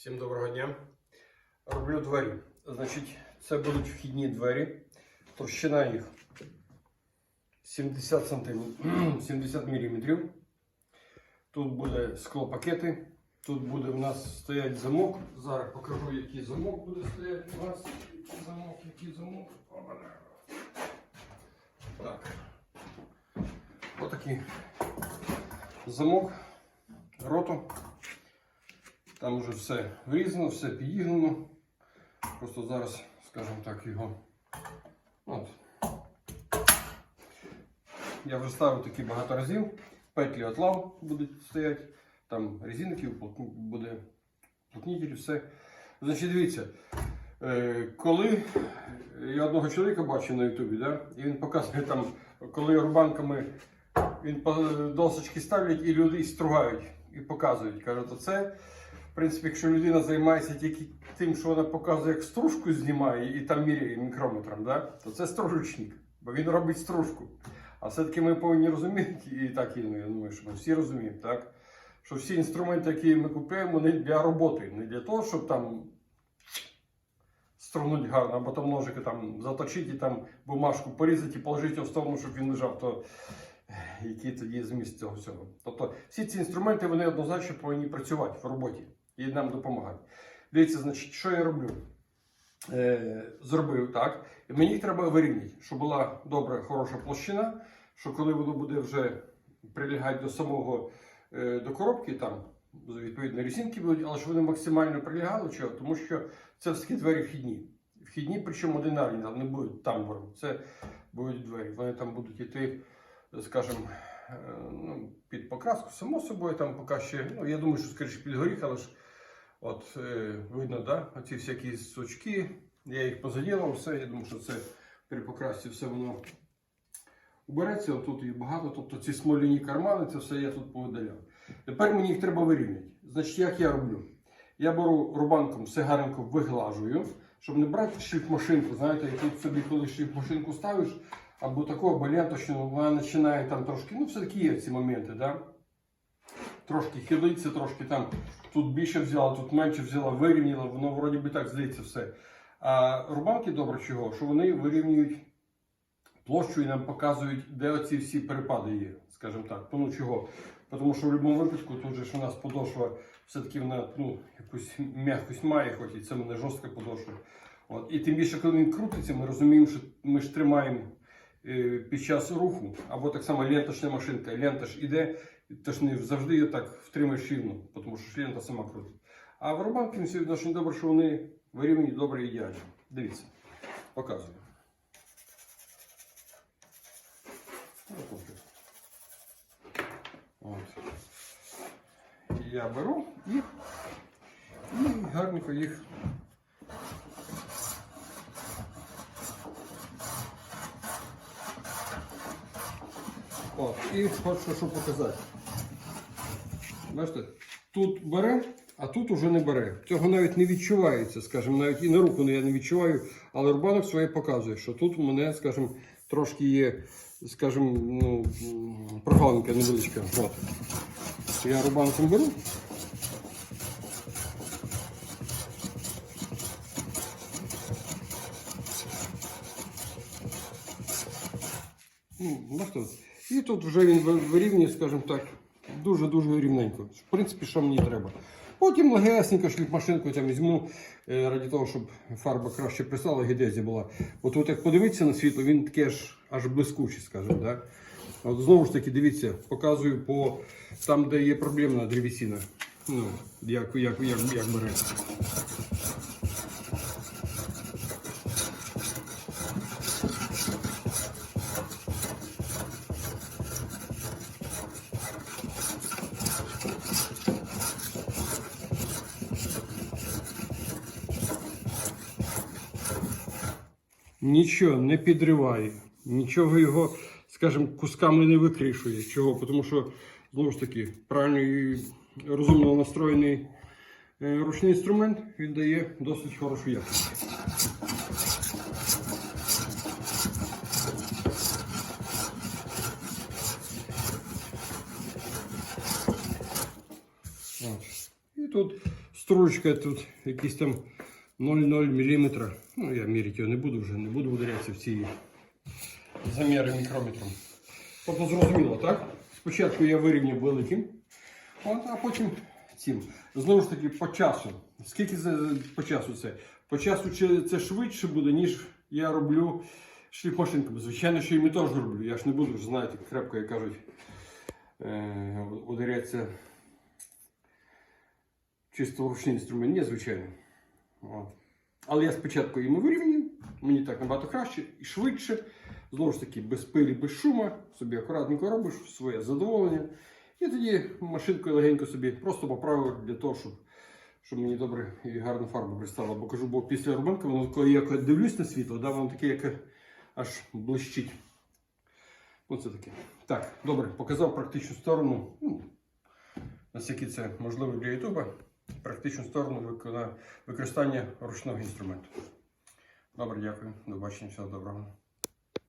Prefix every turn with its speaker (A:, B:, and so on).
A: Всім доброго дня. Роблю двері. Значить, це будуть вхідні двері. Товщина їх 70 см, 70 мм. Тут буде склопакети. Тут буде у нас стоять замок. Зараз покажу, який замок буде стояти у нас. Замок, який замок. Так. Отакий замок. Роту. Там вже все врізано, все підігнано. Просто зараз, скажімо так, його. От. Я вже ставив такі багато разів. Петлі отлав будуть стояти, там уплотн- буде плотнітель, все. Значить, дивіться, е, коли я одного чоловіка бачив на Ютубі, да? і він показує там, коли рубанками він досочки ставлять і люди стругають і показують. Кажуть, то це в принципі, якщо людина займається тільки тим, що вона показує, як стружку знімає і там міряє мікрометром, да? то це стружечник, бо він робить стружку. А все-таки ми повинні розуміти, і так і ну, я думаю, що ми всі розуміємо, так? що всі інструменти, які ми купуємо, вони для роботи, не для того, щоб там струнути гарно, або там ножики там заточити, там бумажку порізати і положити в сторону, щоб він лежав, то який тоді зміст цього всього. Тобто всі ці інструменти вони однозначно повинні працювати в роботі і нам допомагати. Дивіться, значить, що я роблю? Е, зробив так. Мені треба вирівняти, щоб була добра, хороша площина, що коли воно буде вже прилягати до самого е, до коробки, там відповідно резинки будуть, але щоб вони максимально прилягали. Чого? Тому що це все двері вхідні. Вхідні, причому одинарні, там не будуть тамбуром. Це будуть двері. Вони там будуть йти, скажімо, е, ну, під покраску, само собою, там поки ще, ну я думаю, що скоріше під горіх, але ж от е, видно, да? оці всякі сучки, я їх позаділав, все, я думаю, що це при покрасці все воно убереться, отут їх багато, тобто ці смоляні кармани, це все я тут повидаляв. Тепер мені їх треба вирівняти. Значить, як я роблю? Я беру рубанком все гарненько виглажую, щоб не брати шліфмашинку. Знаєте, як тут собі, коли шліфмашинку ставиш, або такого або ленточну, вона починає там трошки, ну все-таки є ці моменти, да? Трошки хилиться, трошки там тут більше взяла, тут менше взяла, вирівняла, воно вроді би так здається все. А рубанки добре чого, що вони вирівнюють площу і нам показують, де оці всі перепади є, скажімо так. Ну чого? Тому що в будь-якому випадку тут же ж у нас подошва все-таки вона ну, якусь м'якость має, хоч і це мене жорстка подошва. От. І тим більше, коли він крутиться, ми розуміємо, що ми ж тримаємо е, під час руху, або так само ленточна машинка. Лента ж іде, ти ж не завжди її так втримаєш рівно, тому що ж сама крутить. А в рубанки все дуже добре, що вони вирівняні добре і ідеально. Дивіться, показую. Я беру їх і гарненько їх. От, і хочу показати. Бачите, тут бере, а тут уже не бере. Цього навіть не відчувається, скажімо, навіть і на руку я не відчуваю, але рубанок своє показує, що тут у мене, скажімо, трошки є, скажімо, ну, прогалинка невеличка. От. Я рубанком беру. Ну, бачите, і тут вже він ви- вирівнює, скажімо так, дуже-дуже рівненько. В принципі, що мені треба. Потім легесенько шліфмашинку там візьму, е, раді того, щоб фарба краще пристала, гідезія була. От тут як подивитися на світло, він таке ж аж блискучий, скажімо. Да? От знову ж таки, дивіться, показую по там, де є проблемна древесина. Ну, як, як, як, як бере. Нічого не підриває, нічого його, скажімо, кусками не викришує. Чого? Тому що, знову ж таки, правильно і розумно настроєний е, ручний інструмент, він дає досить хорошу якість. І тут стружечка тут якісь там 0,0 мм. Ну, я міряти його не буду вже, не буду ударятися в ці заміри мікрометром. Тобто зрозуміло, так? Спочатку я вирівнюю великим, от, а потім цим. Знову ж таки, по часу. Скільки по часу це? По часу це швидше буде, ніж я роблю шліфмашинками. Звичайно, що і ми теж роблю. Я ж не буду, ж знаєте, крепко, як кажуть, е, ударяться чисто ручний інструмент. Ні, звичайно. От. Але я спочатку йому вирівнюю, мені так набагато краще і швидше. Знову ж таки, без пилі, без шума, собі акуратненько робиш своє задоволення. І тоді машинкою легенько собі просто поправив для того, щоб, щоб мені добре і гарна фарба пристала. Бо кажу, бо після рубанки, воно коли я дивлюсь на світло, да, воно таке, як аж блищить. Оце таке. Так, добре, показав практичну сторону. Ну, наскільки це можливо для Ютуба, практичну сторону використання ручного інструменту. Добре, дякую. До бачення, всього доброго.